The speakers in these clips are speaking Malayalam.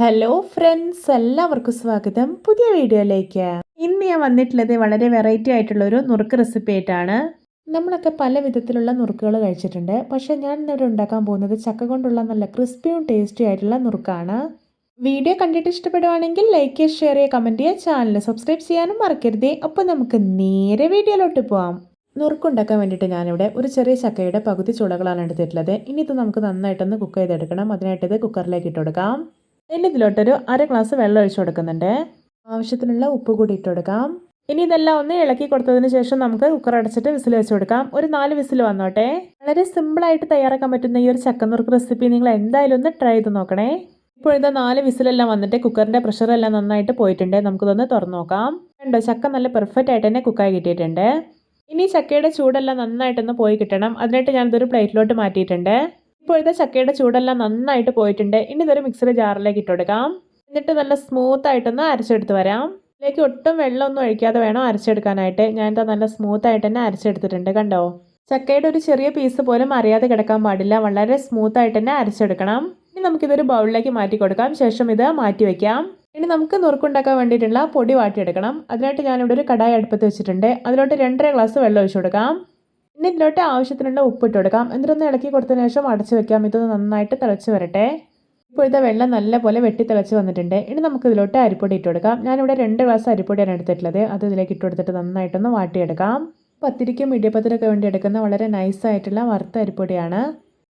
ഹലോ ഫ്രണ്ട്സ് എല്ലാവർക്കും സ്വാഗതം. പുതിയ വീഡിയോയിലേക്ക്. ഇന്ന് ഞാൻ വന്നിട്ടുള്ളത് വളരെ വെറൈറ്റി ആയിട്ടുള്ള ഒരു നുറുക്ക് റെസിപ്പി ആയിട്ടാണ്. നമ്മളൊക്കെ പല വിധത്തിലുള്ള നുറുക്കുകൾ കഴിച്ചിട്ടുണ്ട്. പക്ഷേ ഞാൻ ഇന്നിവിടെ ഉണ്ടാക്കാൻ പോകുന്നത് ചക്ക കൊണ്ടുള്ള നല്ല ക്രിസ്പിയും ടേസ്റ്റി ആയിട്ടുള്ള നുറുക്കാണ്. വീഡിയോ കണ്ടിട്ട് ഇഷ്ടപ്പെടുവാണെങ്കിൽ ലൈക്ക് ചെയ്യുക ഷെയർ ചെയ്യുക കമന്റ് ചെയ്യുക ചാനൽ സബ്സ്ക്രൈബ് ചെയ്യാനും മറക്കരുതേ. അപ്പോൾ നമുക്ക് നേരെ വീഡിയോയിലോട്ട് പോവാം. നുറുക്കുണ്ടാക്കാൻ വേണ്ടിയിട്ട് ഞാനിവിടെ ഒരു ചെറിയ ചക്കയുടെ പകുതി ചുളകളാണ് എടുത്തിട്ടുള്ളത്. ഇനി ഇത് നമുക്ക് നന്നായിട്ടൊന്ന് കുക്ക് ചെയ്തെടുക്കണം. അതിനായിട്ട് ഇത് കുക്കറിലേക്ക് ഇട്ട് കൊടുക്കാം. ഇനി ഇതിലോട്ടൊരു അര ഗ്ലാസ് വെള്ളം ഒഴിച്ചു കൊടുക്കുന്നുണ്ട്. ആവശ്യത്തിനുള്ള ഉപ്പ് കൂടി ഇട്ട് കൊടുക്കാം. ഇനി ഇതെല്ലാം ഒന്ന് ഇളക്കി കൊടുത്തതിന് ശേഷം നമുക്ക് കുക്കർ അടച്ചിട്ട് വിസിൽ വെച്ച് കൊടുക്കാം. ഒരു നാല് വിസിൽ വന്നോട്ടെ. വളരെ സിമ്പിളായിട്ട് തയ്യാറാക്കാൻ പറ്റുന്ന ഈ ഒരു ചക്കനുറുക്ക് റെസിപ്പി നിങ്ങൾ എന്തായാലും ഒന്ന് ട്രൈ ചെയ്ത് നോക്കണേ. ഇപ്പോൾ ഇതാ നാല് വിസിലെല്ലാം വന്നിട്ട് കുക്കറിന്റെ പ്രഷർ എല്ലാം നന്നായിട്ട് പോയിട്ടുണ്ട്. നമുക്കിതൊന്ന് തുറന്നു നോക്കാം. കണ്ടോ ചക്ക നല്ല പെർഫെക്റ്റ് ആയിട്ട് തന്നെ കുക്കായി കിട്ടിയിട്ടുണ്ട്. ഇനി ചക്കയുടെ ചൂടെല്ലാം നന്നായിട്ടൊന്ന് പോയി കിട്ടണം. അതിനായിട്ട് ഞാനിതൊരു പ്ലേറ്റിലോട്ട് മാറ്റിയിട്ടുണ്ട്. ഇപ്പോഴത്തെ ചക്കയുടെ ചൂടെല്ലാം നന്നായിട്ട് പോയിട്ടുണ്ട്. ഇനി ഇതൊരു മിക്സർ ജാറിലേക്ക് ഇട്ട് കൊടുക്കാം. എന്നിട്ട് നല്ല സ്മൂത്ത് ആയിട്ടൊന്ന് അരച്ചെടുത്ത് വരാം. ഇതിലേക്ക് ഒട്ടും വെള്ളമൊന്നും ഒഴിക്കാതെ വേണം അരച്ചെടുക്കാനായിട്ട്. ഞാനിതാ നല്ല സ്മൂത്ത് ആയിട്ട് തന്നെ അരച്ചെടുത്തിട്ടുണ്ട് കണ്ടോ? ചക്കയുടെ ഒരു ചെറിയ പീസ് പോലും അറിയാതെ കിടക്കാൻ പാടില്ല. വളരെ സ്മൂത്ത് ആയിട്ട് തന്നെ അരച്ചെടുക്കണം. ഇനി നമുക്കിതൊരു ബൗളിലേക്ക് മാറ്റി കൊടുക്കാം. ശേഷം ഇത് മാറ്റി വയ്ക്കാം ഇനി നമുക്ക് നുറുക്കുണ്ടാക്കാൻ വേണ്ടിയിട്ടുള്ള പൊടി വാട്ടിയെടുക്കണം. അതിനായിട്ട് ഞാനിവിടെ ഒരു കടായി അടുപ്പത്ത് വെച്ചിട്ടുണ്ട്. അതിലോട്ട് രണ്ടര ഗ്ലാസ് വെള്ളം ഒഴിച്ചു കൊടുക്കാം. ഇനി ഇതിലോട്ട് ആവശ്യത്തിനുള്ള ഉപ്പിട്ട് കൊടുക്കാം. എന്നിട്ടൊന്ന് ഇളക്കി കൊടുത്തതിന് ശേഷം അടച്ചു വെക്കാം. ഇതൊന്ന് നന്നായിട്ട് തിളച്ച് വരട്ടെ. ഇപ്പോഴത്തെ വെള്ളം നല്ലപോലെ വെട്ടി തിളച്ച് വന്നിട്ടുണ്ട്. ഇനി നമുക്ക് ഇതിലോട്ട് അരിപ്പൊടി ഇട്ട് കൊടുക്കാം. ഞാനിവിടെ രണ്ട് ഗ്ലാസ് അരിപ്പൊടിയാണ് എടുത്തിട്ടുള്ളത്. അത് ഇതിലേക്ക് ഇട്ട് കൊടുത്തിട്ട് നന്നായിട്ടൊന്ന് വാട്ടിയെടുക്കാം. പത്തിരിക്കും ഇടിയപ്പത്തിനൊക്കെ വേണ്ടി എടുക്കുന്ന വളരെ നൈസായിട്ടുള്ള വറുത്ത അരിപ്പൊടിയാണ്.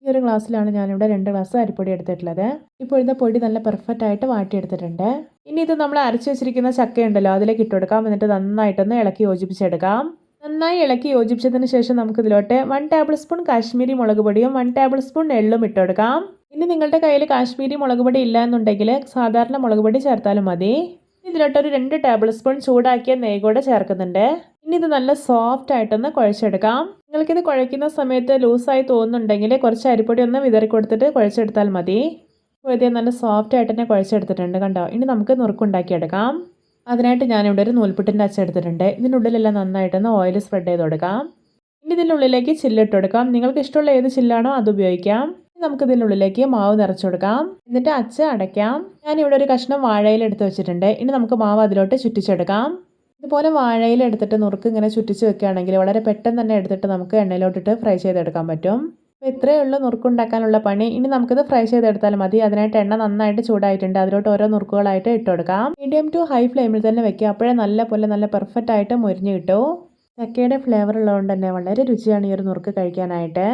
ഈ ഒരു ഗ്ലാസ്സിലാണ് ഞാനിവിടെ രണ്ട് ഗ്ലാസ് അരിപ്പൊടി എടുത്തിട്ടുള്ളത്. ഇപ്പോഴത്തെ പൊടി നല്ല പെർഫെക്റ്റ് ആയിട്ട് വാട്ടിയെടുത്തിട്ടുണ്ട്. ഇനി ഇത് നമ്മൾ അരച്ച് വെച്ചിരിക്കുന്ന ചക്കയുണ്ടല്ലോ അതിലേക്ക് ഇട്ട് കൊടുക്കാം. എന്നിട്ട് നന്നായിട്ടൊന്ന് ഇളക്കി യോജിപ്പിച്ചെടുക്കാം. നന്നായി ഇളക്കി യോജിപ്പിച്ചതിന് ശേഷം നമുക്ക് ഇതിലോട്ട് വൺ ടേബിൾ സ്പൂൺ കാശ്മീരി മുളക് പൊടിയും വൺ ടേബിൾ സ്പൂൺ എള്ളും ഇട്ട് കൊടുക്കാം. ഇനി നിങ്ങളുടെ കയ്യിൽ കാശ്മീരി മുളക് പൊടി ഇല്ല എന്നുണ്ടെങ്കിൽ സാധാരണ മുളക് പൊടി ചേർത്താലും മതി. ഇതിലോട്ടൊരു രണ്ട് ടേബിൾ സ്പൂൺ ചൂടാക്കിയ നെയ്യ് കൂടെ ചേർക്കുന്നുണ്ട്. ഇനി ഇത് നല്ല സോഫ്റ്റ് ആയിട്ടൊന്ന് കുഴച്ചെടുക്കാം. നിങ്ങൾക്കിത് കുഴയ്ക്കുന്ന സമയത്ത് ലൂസായി തോന്നുന്നുണ്ടെങ്കിൽ കുറച്ച് അരിപ്പൊടി ഒന്ന് വിതറി കൊടുത്തിട്ട് കുഴച്ചെടുത്താൽ മതി. ഇത് നല്ല സോഫ്റ്റ് ആയിട്ട് തന്നെ കുഴച്ചെടുത്തിട്ടുണ്ട് കണ്ടോ? ഇനി നമുക്ക് നുറുക്കുണ്ടാക്കിയെടുക്കാം. അതിനായിട്ട് ഞാനിവിടെ ഒരു നൂൽപുട്ടിന്റെ അച്ച എടുത്തിട്ടുണ്ട്. ഇതിനുള്ളിലെല്ലാം നന്നായിട്ടൊന്ന് ഓയിൽ സ്പ്രെഡ് ചെയ്ത് കൊടുക്കാം. ഇനി ഇതിനുള്ളിലേക്ക് ചില്ലിട്ട് കൊടുക്കാം. നിങ്ങൾക്ക് ഇഷ്ടമുള്ള ഏത് ചില്ലാണോ അത് ഉപയോഗിക്കാം. നമുക്ക് ഇതിനുള്ളിലേക്ക് മാവ് നിറച്ചു കൊടുക്കാം. എന്നിട്ട് അച്ച അടയ്ക്കാം. ഞാനിവിടെ ഒരു കഷ്ണം വാഴയിൽ എടുത്ത് വെച്ചിട്ടുണ്ട്. ഇനി നമുക്ക് മാവ് അതിലോട്ട് ചുറ്റിച്ചെടുക്കാം. ഇതുപോലെ വാഴയിൽ എടുത്തിട്ട് നുറുക്ക് ഇങ്ങനെ ചുറ്റിച്ച് വെക്കുകയാണെങ്കിൽ വളരെ പെട്ടെന്ന് തന്നെ എടുത്തിട്ട് നമുക്ക് എണ്ണയിലോട്ടിട്ട് ഫ്രൈ ചെയ്തെടുക്കാൻ പറ്റും. ഇത്രയേ ഉള്ളൂ നുറുക്കുണ്ടാക്കാനുള്ള പണി. ഇനി നമുക്കിത് ഫ്രൈ ചെയ്തെടുത്താൽ മതി. അതിനായിട്ട് എണ്ണ നന്നായിട്ട് ചൂടായിട്ടുണ്ട്. അതിലോട്ട് ഓരോ നുറുക്കുകളായിട്ട് ഇട്ട് കൊടുക്കാം. മീഡിയം ടു ഹൈ ഫ്ലെയിമിൽ തന്നെ വെക്കുക. അപ്പോഴേ നല്ല പോലെ നല്ല പെർഫെക്റ്റ് ആയിട്ട് മുരിഞ്ഞ് കിട്ടും. ചക്കയുടെ ഫ്ലേവർ ഉള്ളതുകൊണ്ട് തന്നെ വളരെ രുചിയാണ് ഈ ഒരു നുറുക്ക് കഴിക്കാനായിട്ട്.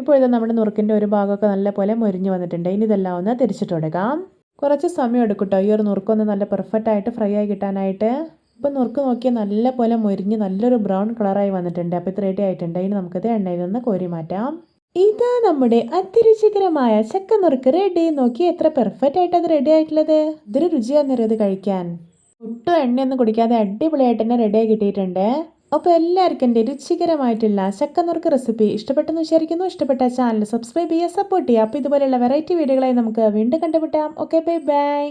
ഇപ്പോൾ ഇത് നമ്മുടെ നുറുക്കിന്റെ ഒരു ഭാഗമൊക്കെ നല്ല പോലെ മുരിഞ്ഞ് വന്നിട്ടുണ്ട്. ഇനി ഇതെല്ലാം ഒന്ന് തിരിച്ചിട്ട് കൊടുക്കാം. കുറച്ച് സമയം എടുക്കും കേട്ടോ ഈ ഒരു നുറുക്കൊന്ന് നല്ല പെർഫെക്റ്റ് ആയിട്ട് ഫ്രൈ ആയി കിട്ടാനായിട്ട്. ഇപ്പോൾ നുറുക്ക് നോക്കിയാൽ നല്ല പോലെ മുരിഞ്ഞ് നല്ലൊരു ബ്രൗൺ കളറായി വന്നിട്ടുണ്ട്. അപ്പോൾ ഇത് റെഡി ആയിട്ടുണ്ട്. ഇനി നമുക്കിത് എണ്ണയിൽ നിന്ന് കോരി മാറ്റാം. ഇതാ നമ്മുടെ അതിരുചികരമായ ചക്ക നുറുക്ക് റെഡി നോക്കി എത്ര പെർഫെക്റ്റ് ആയിട്ട് അത് റെഡി ആയിട്ടുള്ളത്. ഇതൊരു രുചിയാന്നറിയോ ഇത് കഴിക്കാൻ. ഒട്ടും എണ്ണയൊന്നും കുടിക്കാതെ അടിപൊളിയായിട്ട് തന്നെ റെഡിയായി കിട്ടിയിട്ടുണ്ട്. അപ്പോൾ എല്ലാവർക്കും എന്റെ രുചികരമായിട്ടുള്ള ചക്ക നുറുക്ക് റെസിപ്പി ഇഷ്ടപ്പെട്ടെന്ന് വിചാരിക്കുന്നു. ഇഷ്ടപ്പെട്ട ചാനൽ സബ്സ്ക്രൈബ് ചെയ്യുക സപ്പോർട്ട് ചെയ്യുക. അപ്പോൾ ഇതുപോലെയുള്ള വെറൈറ്റി വീഡിയോകളായി നമുക്ക് വീണ്ടും കണ്ടുമുട്ടാം. Okay bye bye